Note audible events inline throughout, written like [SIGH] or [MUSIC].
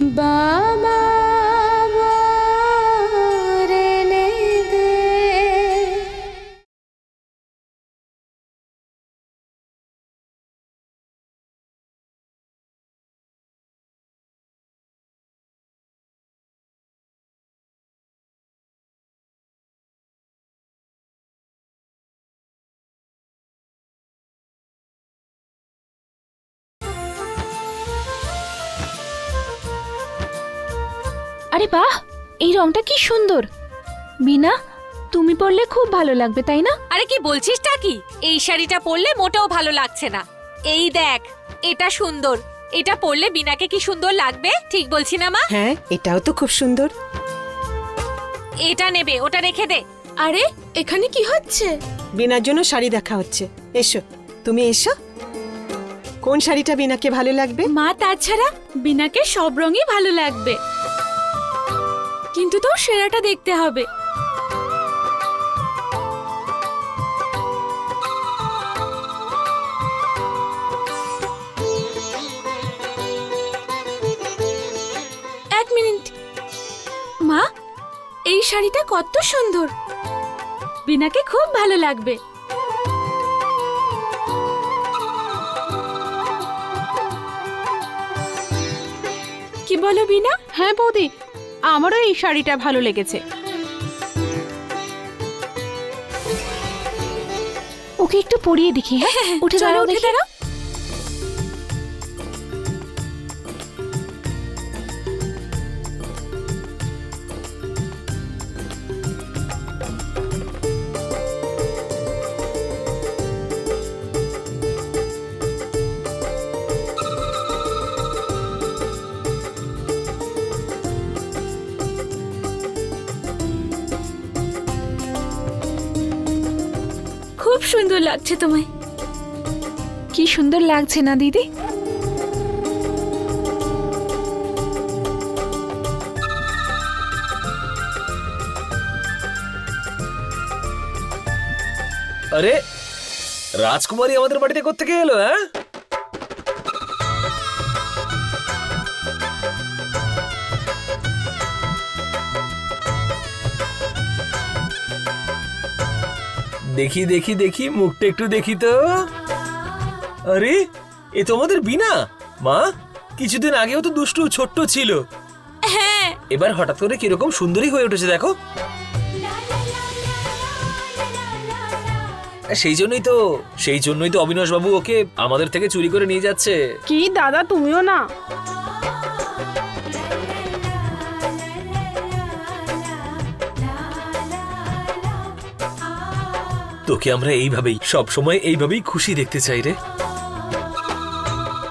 বাবা আরে বাহ এই রংটা কি সুন্দর। বিনা তুমি পরলে খুব ভালো লাগবে তাই না? আরে কি বলছিসটা কি? এই শাড়িটা পরলে মোটেও ভালো লাগছে না। এই দেখ এটা সুন্দর। এটা পরলে বিনাকে কি সুন্দর লাগবে? ঠিক বলছি না মা? হ্যাঁ এটাও তো খুব সুন্দর। এটা নেবে ওটা রেখে দে। আরে এখানে কি হচ্ছে? বিনার জন্য শাড়ি দেখা হচ্ছে। এসো তুমি এসো। কোন শাড়িটা বিনাকে ভালো লাগবে? মা তাছাড়া বিনাকে সব রঙই ভালো লাগবে। কিন্তু তো সেরাটা দেখতে হবে। এক মিনিট। মা, এই শাড়িটা কত সুন্দর। বিনাকে খুব ভালো লাগবে। কি বলো বিনা? হ্যাঁ বৌদি। আমারও এই শাড়িটা ভালো লেগেছে। ওকে একটু পরিয়ে দেখি হ্যাঁ? উঠে চলো, দাঁড়াও উঠে দেখি। দাঁড়াও। খুব সুন্দর লাগছে তোমায়। কি সুন্দর লাগছে না দিদি? আরে রাজকুমারী আমাদের বাড়িতে কোথেকে এলো হ্যাঁ? দেখি দেখি দেখি মুখটা একটু দেখি তো। আরে এ তোমাদের বিনা মা কিছুদিন আগেও তো দুষ্টু ছোট্ট ছিল। হ্যাঁ। এবার হঠাৎ করে কীরকম সুন্দরী হয়ে উঠেছে দেখো। সেই জন্যই তো সেই জন্যই তো অবিনাশ বাবু ওকে আমাদের থেকে চুরি করে নিয়ে যাচ্ছে। কি দাদা তুমিও না। তোকে আমরা এইভাবেই সব সময় এইভাবেই খুশি দেখতে চাই রে।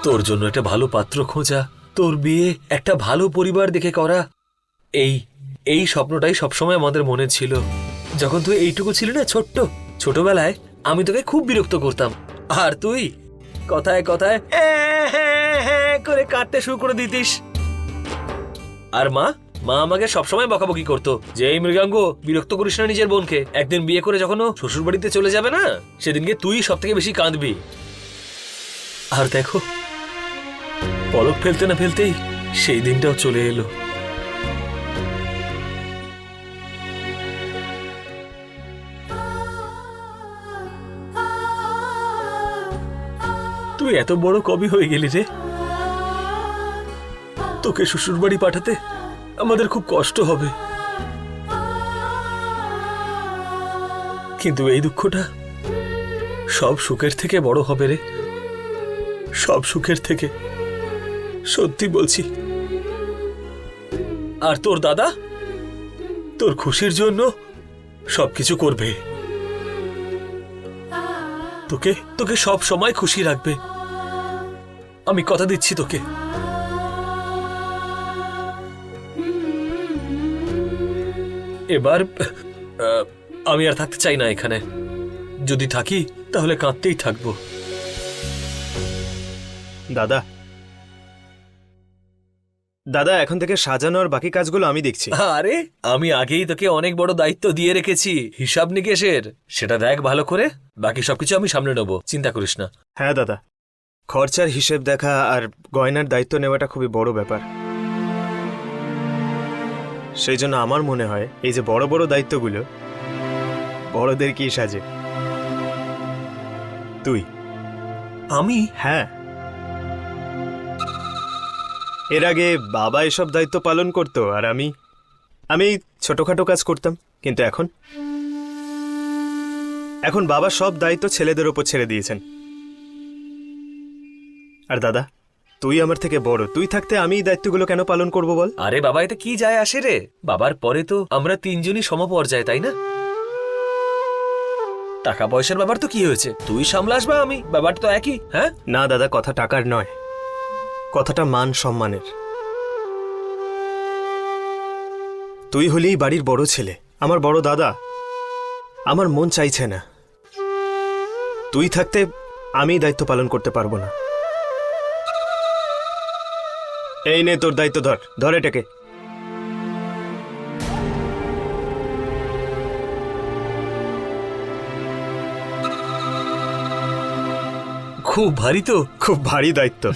তোর জন্য একটা ভালো পাত্র খোঁজা তোর বিয়ে একটা ভালো পরিবার দেখে করা। এই এই স্বপ্নটাই সবসময় আমাদের মনে ছিল। যখন তুই এইটুকু ছিলি না ছোট্ট ছোটবেলায় আমি তোকে খুব বিরক্ত করতাম। আর তুই কথায় কথায় হ্যাঁ, হ্যাঁ, হ্যাঁ করে কাটতে শুরু করে দিতিস। আর মা মা আমাকে সবসময় বকাবকি করতো যে, এই মৃগাঙ্গ, বিরক্ত করিস না নিজের বোনকে। একদিন বিয়ে করে যখন শ্বশুর বাড়িতে চলে যাবে না, সেদিনকে তুই সব থেকে বেশি কাঁদবি। আর দেখো, পলক ফেলতে না ফেলতেই সেই দিনটাও চলে এলো। তুই এত বড় কবি হয়ে গেলি রে। তোকে শ্বশুর বাড়ি পাঠাতে আমাদের খুব কষ্ট হবে। কিন্তু এই দুঃখটা সব সুখের থেকে বড় হবে রে। সব সুখের থেকে। সত্যি বলছি। আর তোর দাদা? তোর খুশির জন্য সবকিছু করবে। তোকে তোকে সব সময় খুশি রাখবে। আমি কথা দিচ্ছি তোকে। এবার আমি আর থাকতে চাই না এখানে। যদি থাকি তাহলে কাঁদতেই থাকব। দাদা। দাদা এখন থেকে সাজানো আর বাকি কাজগুলো আমি দেখছি। আরে আমি আগেই তোকে অনেক বড় দায়িত্ব দিয়ে রেখেছি হিসাব নিকেশের। সেটা দেখ ভালো করে। বাকি সবকিছু আমি সামনে নেব চিন্তা করিস না। হ্যাঁ দাদা। খরচার হিসেব দেখা আর গয়নার দায়িত্ব নেওয়াটা খুবই বড় ব্যাপার। সেই জন্য আমার মনে হয় এই যে বড় বড় দায়িত্বগুলো বড়দের কি সাজে? তুই? আমি? হ্যাঁ। এর আগে বাবা এসব দায়িত্ব পালন করতো আর আমি আমি ছোটখাটো কাজ করতাম কিন্তু এখন? এখন বাবা সব দায়িত্ব ছেলেদের ওপর ছেড়ে দিয়েছেন। আর দাদা? তুই আমার থেকে বড়। তুই থাকতে আমি এই দায়িত্বগুলো কেন পালন করব বল? আরে বাবা এতে কি যায় আসে রে? বাবার পরে তো আমরা তিনজনই সমপর্যায়ে তাই না? টাকা পয়সার ব্যাপার তো কি হয়েছে? তুই সামলাস বা আমি? ব্যাপারটা তো একই হ্যাঁ? না দাদা কথা টাকার নয়। কথাটা মান সম্মানের। তুই হলেই বাড়ির বড় ছেলে। আমার বড় দাদা। আমার মন চাইছে না। তুই থাকতে আমি দায়িত্ব পালন করতে পারব না। এই নে তোর দায়িত্ব ধর ধরে এটাকে। খুব ভারী তো। খুব ভারী দায়িত্ব।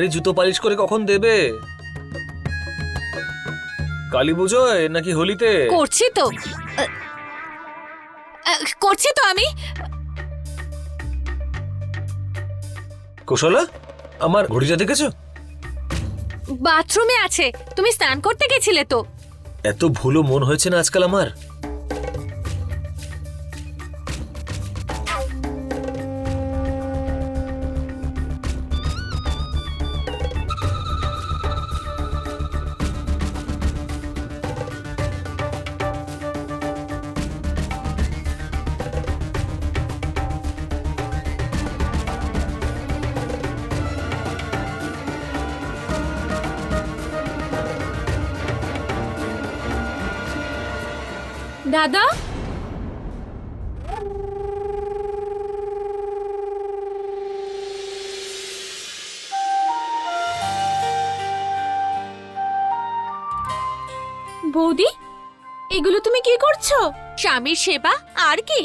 আরে জুতো পালিশ করে কখন দেবে? কালী পুজোয় নাকি হোলিতে? করছি তো। করছি তো আমি। কুশলা আমার ঘড়িটা দেখেছ? বাথরুমে আছে। তুমি স্নান করতে গেছিলে তো। এত ভুলো মন হয়েছে না আজকাল আমার? দাদা? বৌদি এগুলো তুমি কি করছ? স্বামীর সেবা? আর কি?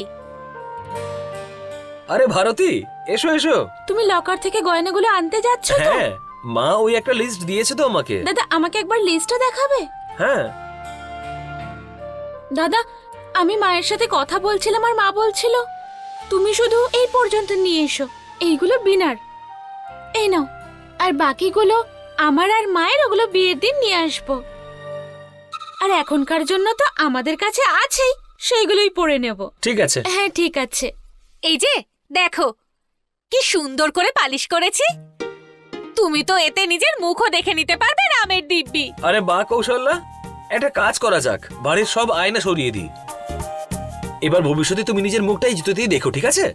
আরে ভারতী এসো এসো। তুমি লকার থেকে গয়নাগুলো আনতে যাচ্ছ তো? হ্যাঁ মা ওই একটা লিস্ট দিয়েছে তো আমাকে। দাদা আমাকে একবার লিস্টটা দেখাবে? হ্যাঁ। দাদা আমি মায়ের সাথে কথা বলছিলাম আর মা বলছিল তুমি শুধু এই পর্যন্ত নিয়ে এসো এইগুলো বিনার। এই নাও আর বাকিগুলো আমার আর মায়ের ওগুলো বিয়ের দিন নিয়ে আসব। আর এখনকার জন্য তো আমাদের কাছে আছেই সেইগুলোই পরে নেব। ঠিক আছে। হ্যাঁ ঠিক আছে। এই যে দেখো কি সুন্দর করে পালিশ করেছি। তুমি তো এতে নিজের মুখও দেখে নিতে পারবে রামের দিব্যি। আরে বা কৌশল্যা। একটা কাজ করা যাক। বাড়ির সব আয়না সরিয়ে দিই। এবার ভবিষ্যতে তুমি নিজের মুখটাই জুতোতেই দেখো, ঠিক আছে?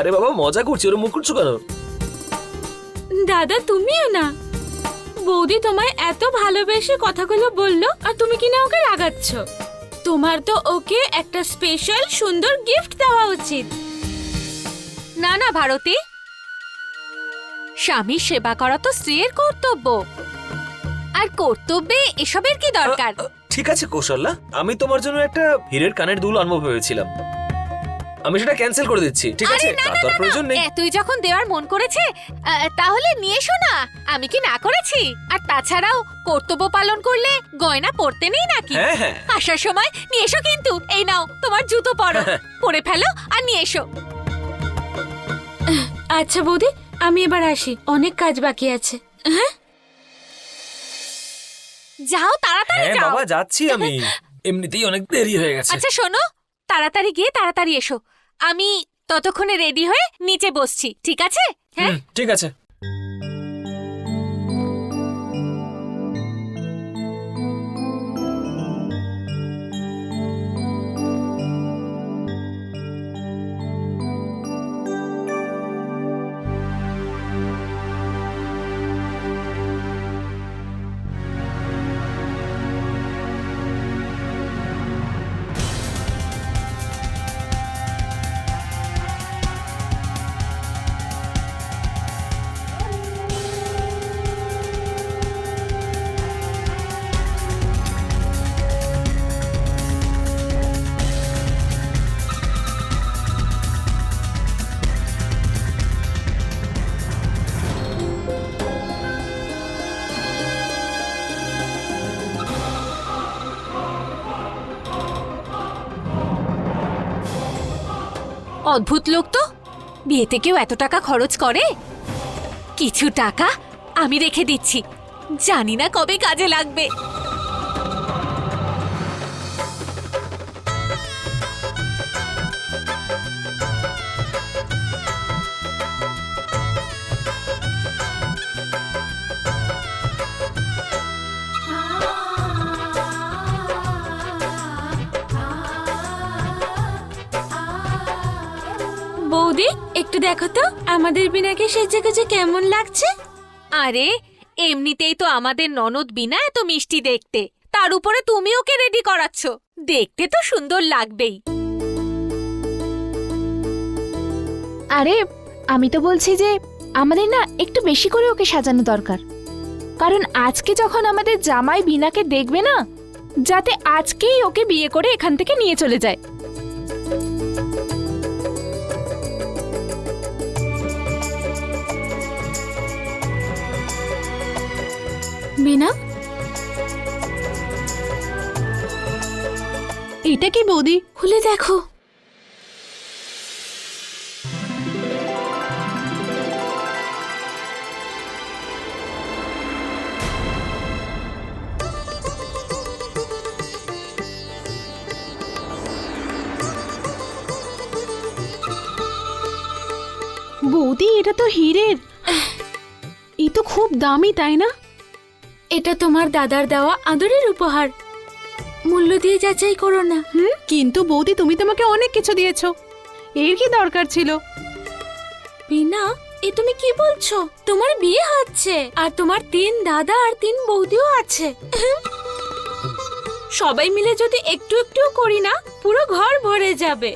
আরে বাবা, মজা করছি ওর মুখ করছ কেন? দাদা, তুমিও না। বৌদি তোমায় এত ভালোবেসে কথাগুলো বলল, আর তুমি কিনা ওকে রাগাচ্ছ? তোমার তো ওকে একটা স্পেশাল সুন্দর গিফট দেওয়া উচিত। না না, ভারতী। স্বামীর সেবা করা তো স্ত্রীর কর্তব্য। আর কর্তব্যে এসবের কি দরকার? ঠিক আছে কৌশল্যা। আমি তোমার জন্য একটা হীরের কানের দুল আনব ভেবেছিলাম। আমি সেটা ক্যান্সেল করে দিচ্ছি ঠিক আছে? না, তার প্রয়োজন নেই। তুই যখন দেওয়ার মন করেছে আহ, তাহলে নিয়ে এসো না। আমি কি না করেছি? আর তাছাড়াও কর্তব্য পালন করলে গয়না পরতে নেই নাকি? হ্যাঁ হ্যাঁ। আসার সময় নিয়ে এসো কিন্তু। এই নাও তোমার জুতো পরো। পরে ফেলো আর নিয়ে এসো। আচ্ছা বৌদি আমি এবার আসি। অনেক কাজ বাকি আছে। হ্যাঁ? যাও তাড়াতাড়ি হ্যাঁ যাও। বাবা যাচ্ছি [LAUGHS] আমি। এমনিতেই অনেক দেরি হয়ে গেছে। আচ্ছা শোনো তাড়াতাড়ি গিয়ে তাড়াতাড়ি এসো। আমি ততক্ষণে রেডি হয়ে নিচে বসছি ঠিক আছে? হ্যাঁ? হুম, ঠিক আছে। অদ্ভুত লোক তো। বিয়েতে কেউ এত টাকা খরচ করে? কিছু টাকা আমি রেখে দিচ্ছি। জানি না কবে কাজে লাগবে। দেখো তো আমাদের বিনাকে সেজে গুজে কেমন লাগছে? আরে এমনিতেই তো আমাদের ননদ বিনা এত মিষ্টি দেখতে। তার উপরে তুমি ওকে রেডি করাচ্ছ। দেখতে তো সুন্দর লাগবেই। আরে আমি তো বলছি যে আমাদের না একটু বেশি করে ওকে সাজানো দরকার। কারণ আজকে যখন আমাদের জামাই বিনাকে দেখবে না যাতে আজকেই ওকে বিয়ে করে এখান থেকে নিয়ে চলে যায়। বিনা এটা কি বৌদি? খুলে দেখো। বৌদি এটা তো হীরের। এই তো খুব দামি তাই না? এটা তোমার দাদার দেওয়া আদরের উপহার। মূল্য দিয়ে যাচাই করো না। হুম? কিন্তু বৌদি তুমি তোমাকে অনেক কিছু দিয়েছ। এর কি দরকার ছিল? বিনা এ তুমি কি বলছো? তোমার বিয়ে হচ্ছে আর তোমার তিন দাদা আর তিন বৌদিও আছে। সবাই মিলে যদি একটু একটু করি না পুরো ঘর ভরে যাবে।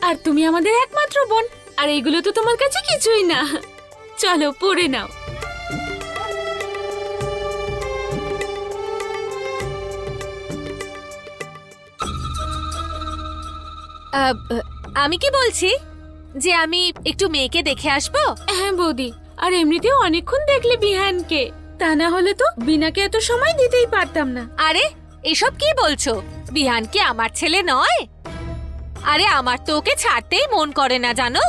আর তুমি আমাদের একমাত্র বোন আর এগুলো তো তোমার কাছে কিছুই না। চলো পড়ে নাও। আমি কি বলছি? যে আমি একটু মেয়েকে দেখে আসব? হ্যাঁ বৌদি আর এমনিতেও অনেকক্ষণ দেখলে বিহানকে। তা না হলে তো বিনাকে এত সময় দিতেই পারতাম না। আরে এসব কি বলছো? বিহান কি আমার ছেলে নয়? আরে আমার তো ওকে ছাড়তেই মন করে না জানো?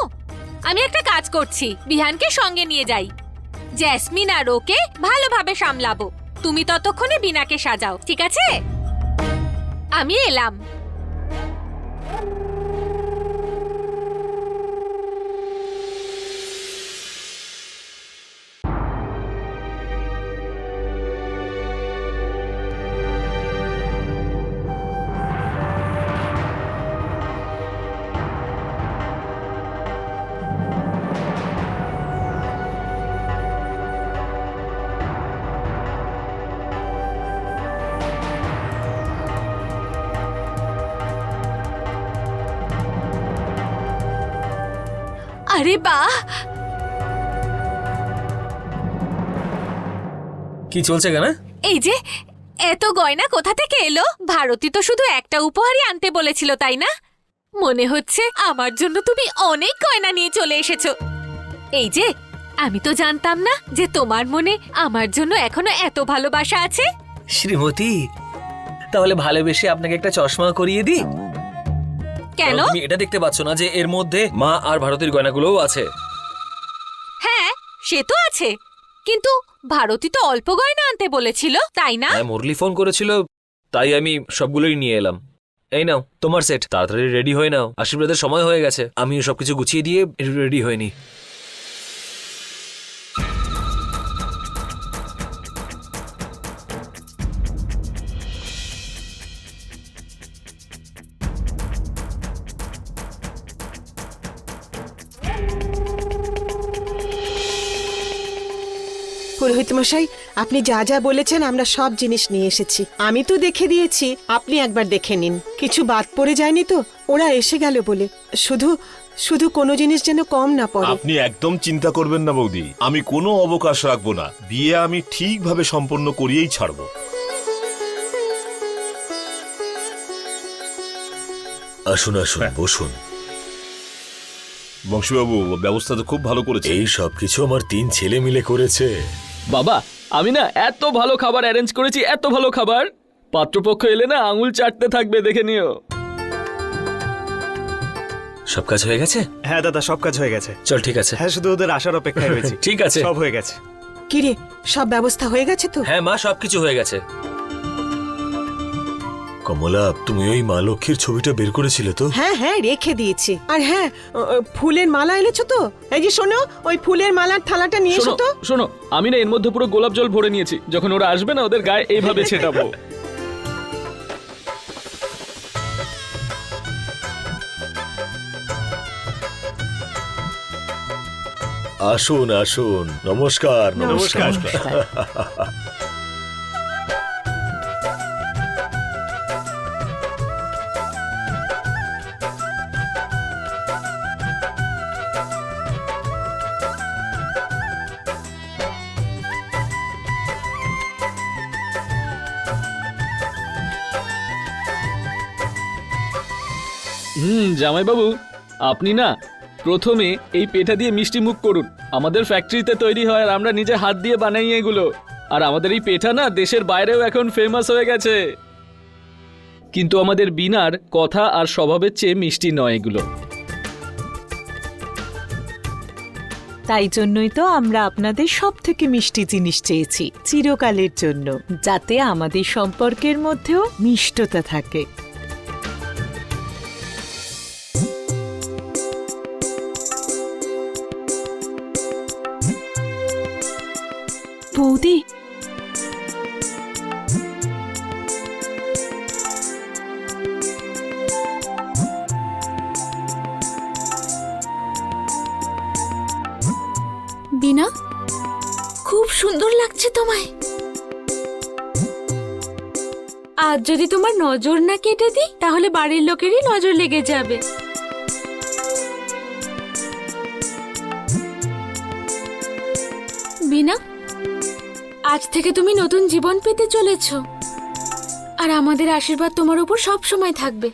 আমি একটা কাজ করছি বিহানকে সঙ্গে নিয়ে যাই। জ্যাসমিন আর ওকে ভালোভাবে সামলাবো। তুমি ততক্ষণে বিনাকে সাজাও ঠিক আছে? আমি এলাম। কি চলছে কেন এই যে এত গয়না কোথা থেকে এলো? ভারতী তো শুধু একটা উপহারই আনতে বলেছিল তাই না? মনে হচ্ছে আমার জন্য তুমি অনেক গয়না নিয়ে চলে এসেছ। এই যে আমি তো জানতাম না যে তোমার মনে আমার জন্য এখনও এত ভালোবাসা আছে। শ্রীমতী তাহলে ভালোবেসে আপনাকে একটা চশমা করিয়ে দিই? কেন? তুমি এটা দেখতে পাচ্ছ না যে এর মধ্যে মা আর ভারতের গয়নাগুলোও আছে। হ্যাঁ সে তো আছে। কিন্তু ভারতী তো অল্প গয়না আনতে বলেছিল, তাই না? হ্যাঁ মুরলি ফোন করেছিল, তাই আমি সবগুলোই নিয়ে এলাম। এই নাও, তোমার সেট, তাড়াতাড়ি রেডি হয়ে নাও। আশীর্বাদের সময় হয়ে গেছে আমি সবকিছু গুছিয়ে দিয়ে রেডি হয়নি মশাই আপনি যা যা বলেছেন আমরা সব জিনিস নিয়ে এসেছি। আমি তো দেখে দিয়েছি আপনি একবার দেখে নিন। কিছু বাদ পড়ে যায়নি তো? ওরা এসে গেল বলে। শুধু শুধু কোনো জিনিস যেন কম না পড়ে। আপনি একদম চিন্তা করবেন না বৌদি। আমি কোনো অবকাশ রাখব না। বিয়ে আমি ঠিকভাবে সম্পন্ন করিয়েই ছাড়বো। আসুন আসুন বসুন। বংশীবাবু ব্যবস্থা তো খুব ভালো করেছে। এই সব কিছু আমার তিন ছেলে মিলে করেছে। বাবা আমি না এত ভালো খাবার অ্যারেঞ্জ করেছি এত ভালো খাবার। পাত্রপক্ষ এলে না আঙুল চাটতে থাকবে দেখে নিও। সব কাজ হয়ে গেছে? হ্যাঁ দাদা সব কাজ হয়ে গেছে। চল ঠিক আছে। হ্যাঁ শুধু ওদের আসার অপেক্ষায় [LAUGHS] রয়েছি। ঠিক আছে। সব হয়ে গেছে। কিরে সব ব্যবস্থা হয়ে গেছে তো? হ্যাঁ মা সবকিছু হয়ে গেছে। কমলা তুমি ওই মা লক্ষ্মীর ছবিটা বের করেছিলে তো? হ্যাঁ হ্যাঁ রেখে দিয়েছি। আর হ্যাঁ ফুলের মালা এনেছো তো? এই যে শোনো ওই ফুলের মালার থালাটা নিয়ে এসো তো। শোনো আমি না এর মধ্যে পুরো গোলাপ জল ভরে নিয়েছি। যখন ওরা আসবে না ওদের গায়ে এইভাবে ছেটাবো। আসুন আসুন। নমস্কার। নমস্কার। [LAUGHS] জামাইবাবু, আপনি না প্রথমে এই পেঠা দিয়ে মিষ্টি মুখ করুন। আমাদের ফ্যাক্টরিতে তৈরি হয় আর আমরা নিজে হাত দিয়ে বানাই এগুলো। আর আমাদের এই পেঠা না দেশের বাইরেও এখন ফেমাস হয়ে গেছে। কিন্তু আমাদের বিনার কথা আর স্বভাবের চেয়ে মিষ্টি নয় এগুলো। তাই জন্যই তো আমরা আপনাদের সব থেকে মিষ্টি জিনিস চেয়েছি, চিরকালের জন্য, যাতে আমাদের সম্পর্কের মধ্যেও মিষ্টতা থাকে। বৌদি বিনা, খুব সুন্দর লাগছে তোমায়। আজ যদি তোমার নজর না কেটে দিই, তাহলে বাড়ির লোকেরই নজর লেগে যাবে। আজ থেকে তুমি নতুন জীবন পেতে চলেছ। আর আমাদের আশীর্বাদ তোমার উপর সব সময় থাকবে।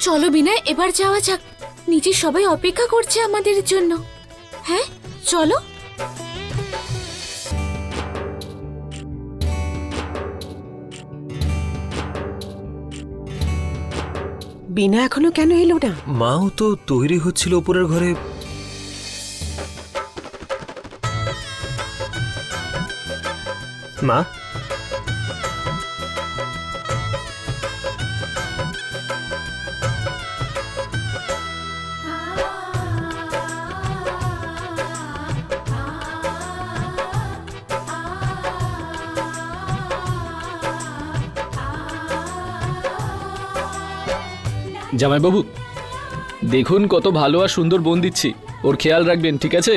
চলো বিনা এবার যাওয়া যাক। নিচে সবাই অপেক্ষা করছে আমাদের জন্য। হ্যাঁ চলো। বিনা এখনও কেন এলো না? মাও তো তৈরি হচ্ছিল উপরের ঘরে। মা? জামাইবাবু, দেখুন কত ভালো আর সুন্দর বোন দিচ্ছি। ওর খেয়াল রাখবেন, ঠিক আছে?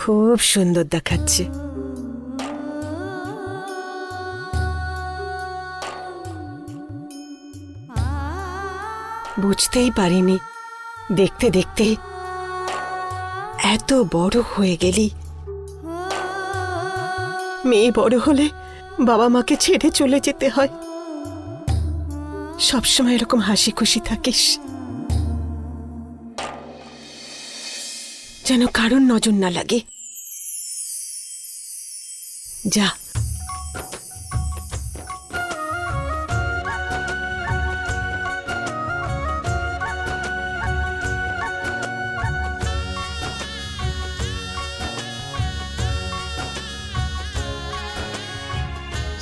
খুব সুন্দর দেখাচ্ছে। বুঝতেই পারিনি। দেখতে দেখতে এত বড় হয়ে গেলি। মেয়ে বড় হলে বাবা মাকে ছেড়ে চলে যেতে হয়। সবসময় এরকম হাসি খুশি থাকিস। যেন কারোর নজর না লাগে। যা।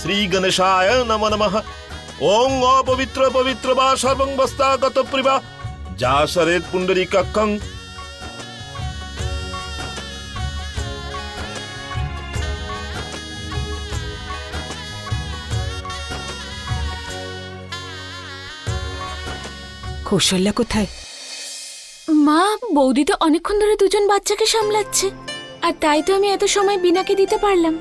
শ্রী গণেশায় নম নমঃ ওং অপবিত্র পবিত্র বা সর্বং বস্তাগত প্রিবা যা সরেত পুণ্ডরী কক্ষং কৌশল্যা কোথায়? মা বৌদি তো অনেকক্ষণ ধরে দুজন বাচ্চাকে সামলাচ্ছে। আর তাই তো আমি এত সময় বিনাকে দিতে পারলাম।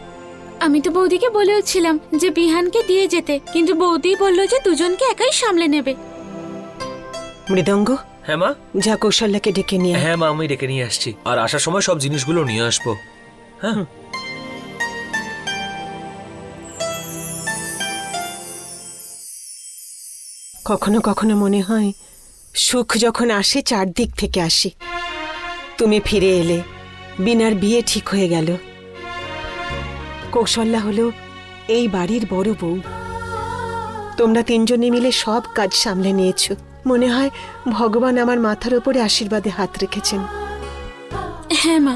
আমি তো বৌদিকে বলেওছিলাম যে বিহানকে দিয়ে যেতে কিন্তু বৌদি বলল যে দুজনকে একাই সামলে নেবে। মৃদঙ্গ? হ্যাঁ মা। যা কৌশল্যাকে ডেকে নিয়ে আয়। হ্যাঁ মা আমি ডেকে নিয়ে আসছি। আর আসার সময় সব জিনিসগুলো নিয়ে আসব। হ্যাঁ? কখনো কখনো মনে হয় সুখ যখন আসে চারদিক থেকে আসে। তুমি ফিরে এলে বিনার বিয়ে ঠিক হয়ে গেল। কৌশল্যা হলো এই বাড়ির বড় বউ। তোমরা তিনজনে মিলে সব কাজ সামলে নিয়েছ। মনে হয় ভগবান আমার মাথার উপরে আশীর্বাদে হাত রেখেছেন। হ্যাঁ মা।